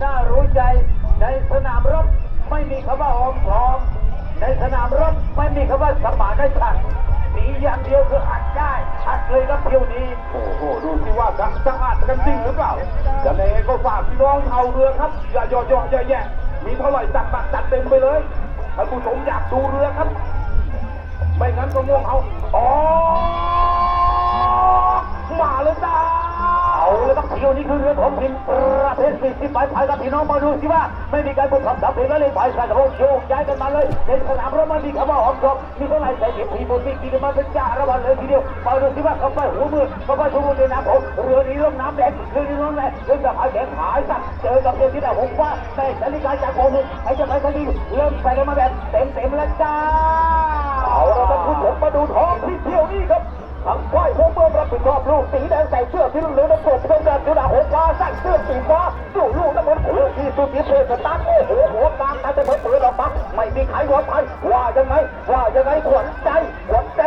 หน้ารู้ใจ ในสนามรบไม่มีคำว่าหอมทอง ในสนามรบไม่มีคำว่าสมานได้ฉันมีอย่างเดียวคืออัดได้อัดเลยครับเที่ยวนี้ โอ้โหดูสิว่าดัะจะอัดกันจริงหรือเปล่าจะเลก็ฝากพี่น้องเอาเรือครับอย่าย่อย่อย่าแย่มีเท่าไหร่จัดบักจัดเต็มไปเลยท่าผู้ชมอยากดูเรือครับ ไม่งั้นก็ง่วงเอา เลยครับเที่ยวนี้คือเรื่องของทีมประเภทสี่สิบไปไปครับพี่น้องมาดูสิว่า ไม่มีการบุกขับดับเพลิงแล้วเลยไปใส่กระโรโยกย้ายกันมาเลยในสนามรบมันมีคำว่าหอมกรบมีเท่าไหร่ใส่เก็บผีบนมีกินมาเป็นจ่าระบาดเลยทีเดียวมาดูสิว่าเขาไปหัวมือเขาไปทุ่มในน้ำผมเรือนี้ลงน้ำแดงเรือนี้ลงแรงเรื่องกับหายแขนหายสัตว์เจอกับเรือที่ได้หงฟ้าในสาริกาจากโมนึงใครจะไปคดีเริ่มใส่กันมาแบบเต็มเต็มแล้วจ้าเอาละครับคุณผมมาดูท้องที่เที่ยวนี้ครับทางฝ่ายหัวเมืองรับผิดชอบลูกสีแดงใส่ หัวที่สุดที่เพศสตาร์ทโอ้โหหัวกลางการจะเปิดเผยออกมาไม่มีใครหัวไปว่ายังไงว่ายังไงขวัญใจขวัญใจ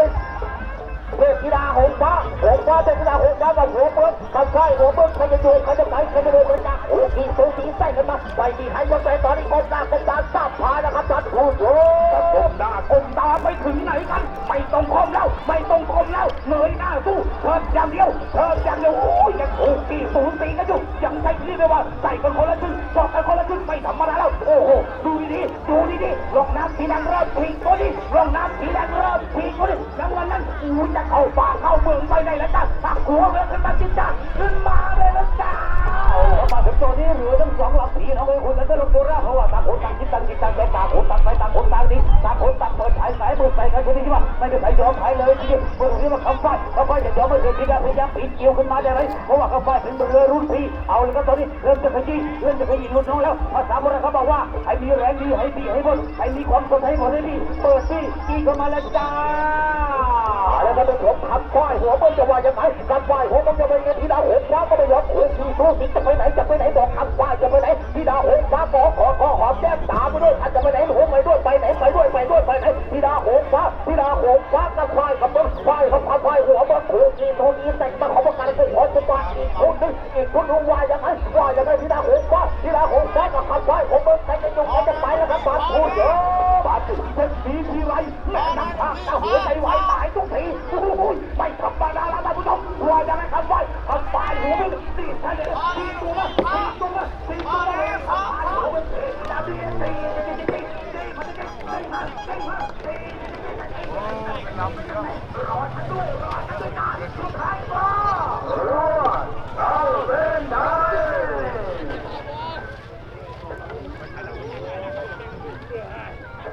เทพธิดาหงฟ้าหงฟ้าเทพธิดาหงฟ้ากับหัวเบิ้ลกับใช่หัวเบิ้ลใครจะโยนใครจะไหนใครจะดนใครจะโอ้ทีสูสีใส่กันมาไปที่ใครว่าแต่ตอนนี้กองหน้ากองตาทราบพานะครับท่านผู้ชมกองหน้ากองตาไปถึงไหนกันไม่ต้องคมแล้วไม่ต้องคมแล้วเงยหน้าสู้เชิดอย่างเดียวเชิดอย่างเดียวโอ้ยยังถูกตีสูสีกันอยู่ ช้ที่เรียกว่าใส่กันคนละครึ่งสอบกันคนละครึ่งไม่ธรรมดาแล้วโอ้โหดูดีๆดูดีๆลงน้ำสีแดงเริ่มถีตัวนี้ลงน้ำสีแดงเริ่มถีตัวนี้แล้ววันนั้นอู้จะเข้าป่าเข้าเมืองไปไหนแล้วจ้าตักหัวเรือขึ้นมาจิจ้าขึ้นมาเลยแล้วจ้าเอาละมาถึงตัวนี้เรือทั้งสองลำผีน้องเอ้ยคุณแล้วก็ลงตัวแรกเพราะว่าต่างคนต่างคิดต่างคิดต่างแบ่งต่างคนต่างไปต่างคนางนี้ต่างคนต่างเปิดฉายสายมือใส่กันคนนี้ที่ว่าไม่ได้ใส่ยอมใครเลยทีเดียวเมื่อที่ว่าเขาไฟเขาไฟจะยอมไม่เคยคิดพยายามปีนเกี่ยวขึ้นมาได้ไหมเพราะว่าเขาไฟเป็นเรือรุ่นพี่เอาเลยครับตอนนี้เริ่มจะขยี้เริ่มจะขยี้รุ่นน้องแล้วภาษาโบราณเขาบอกว่าให้มีแรงดีให้ดีให้บนให้มีความสดให้หมดให้ดีเปิดที่กี่เข้ามาแล้วจ้าแล้วก็เป็นผมขับควายหัวมันจะว่ายังไงขับควายหัวมันจะไปไงที่ดาวหงฟ้าก็ไม่ยอมหัวทีสู้สิจะไปไหนจะไปไหนบอกขับควายจะไปไหนที่ดาวหงฟ้าขอขอขอหอมแก้มตาไปด้วยอาจ ธิดาโหงฟ้าธิดาโหงฟ้าตะควาย ป็นได้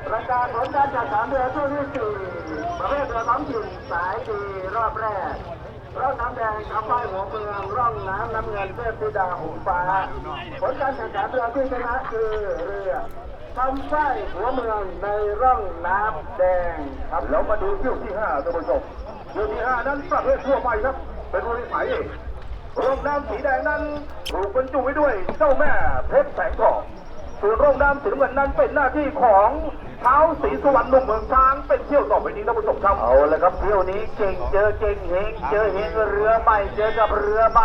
ประกาศผลการจัดสรรเรือช่วงที่สี่ประเภทเรือท้องถิ่นสายดีรอบแรกร่องน้ำแดงขับไฟหัวเมืองร่องน้ำน้ำเงินเทพธิดาหูฟ้าผลการแข่งขันเรือที่ชนะคือเรือ ทำไฟหัวเมืองในร่องน้ำแดงครับเรามาดูเที่ยวที่ห้าท่านผู้ชมเที่ยวที่ห้านั้นประเภททั่วไปครับ เป็นบริษัทเองร่องน้ำสีแดงนั้นถูกบรรจุไว้ด้วยเจ้าแม่เพชรแสงทองส่วนร่องน้ำสีน้ำเงินนั้นเป็นหน้าที่ของเท้าสีสวรรค์นุ่มเมืองช้างเป็นเที่ยวต่อไปนี้ท่านผู้ชมครับเอาละครับเที่ยวนี้เก่งเจอเก่งเฮงเจอเฮงเรือใหม่เจอกับเรือใหม่